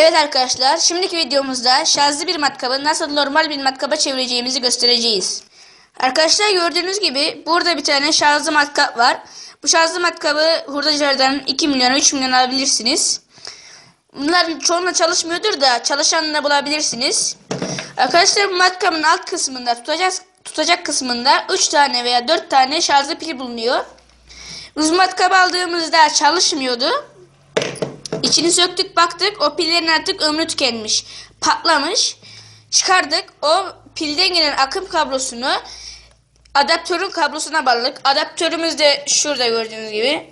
Evet arkadaşlar, şimdiki videomuzda şarjlı bir matkabı nasıl normal bir matkaba çevireceğimizi göstereceğiz. Arkadaşlar gördüğünüz gibi burada bir tane şarjlı matkap var. Bu şarjlı matkabı hurdacılardan 2 milyon 3 milyon alabilirsiniz. Bunların çoğunla çalışmıyordur da çalışanını bulabilirsiniz. Arkadaşlar bu matkabın alt kısmında tutacak, tutacak kısmında 3 tane veya 4 tane şarjlı pil bulunuyor. Biz matkabı aldığımızda çalışmıyordu. İçini söktük baktık o pillerin artık ömrü tükenmiş. Patlamış. Çıkardık o pilden gelen akım kablosunu adaptörün kablosuna bağladık. Adaptörümüz de şurada gördüğünüz gibi.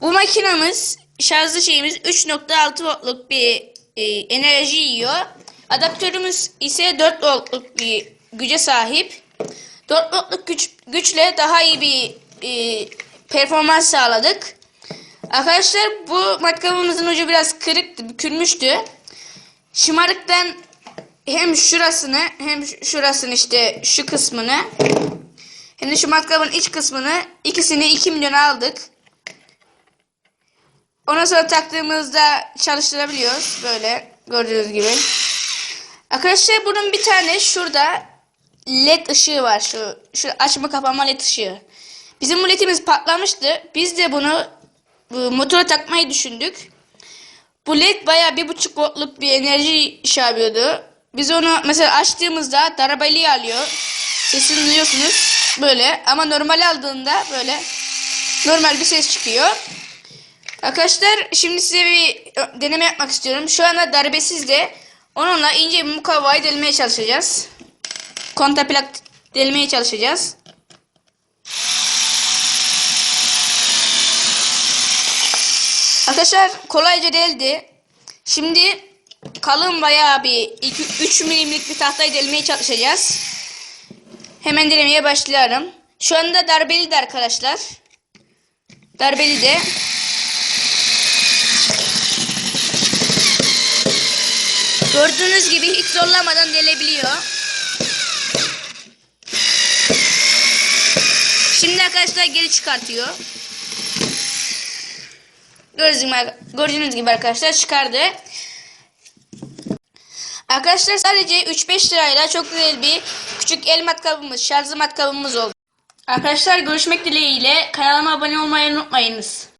Bu makinamız şarjlı şeyimiz 3.6 voltluk bir e, enerji yiyor. Adaptörümüz ise 4 voltluk bir güce sahip. 4 voltluk güç, güçle daha iyi bir e, performans sağladık. Arkadaşlar bu matkabımızın ucu biraz kırıktı, bükülmüştü. Şımarıktan hem şurasını hem şurasını işte şu kısmını hem de şu matkabın iç kısmını ikisini 2 milyon aldık. Ondan sonra taktığımızda çalıştırabiliyoruz. Böyle gördüğünüz gibi. Arkadaşlar bunun bir tane şurada led ışığı var. Şu, şu açma kapama led ışığı. Bizim bu ledimiz patlamıştı. Biz de bunu bu motora takmayı düşündük. Bu led baya bir buçuk voltluk bir enerji iş yapıyordu. Biz onu mesela açtığımızda darabeli alıyor. Sesini duyuyorsunuz böyle ama normal aldığında böyle normal bir ses çıkıyor. Arkadaşlar şimdi size bir deneme yapmak istiyorum. Şu anda darbesiz de onunla ince bir mukavvayı delmeye çalışacağız. Konta plak delmeye çalışacağız. Arkadaşlar kolayca deldi. Şimdi kalın bayağı bir 3 milimlik bir tahtayı delmeye çalışacağız. Hemen denemeye başlıyorum. Şu anda darbeli de arkadaşlar. Darbeli de. Gördüğünüz gibi hiç zorlamadan delebiliyor. Şimdi arkadaşlar geri çıkartıyor. Gördüğünüz gibi, arkadaşlar çıkardı. Arkadaşlar sadece 3-5 lirayla çok güzel bir küçük el matkabımız, şarjlı matkabımız oldu. Arkadaşlar görüşmek dileğiyle kanalıma abone olmayı unutmayınız.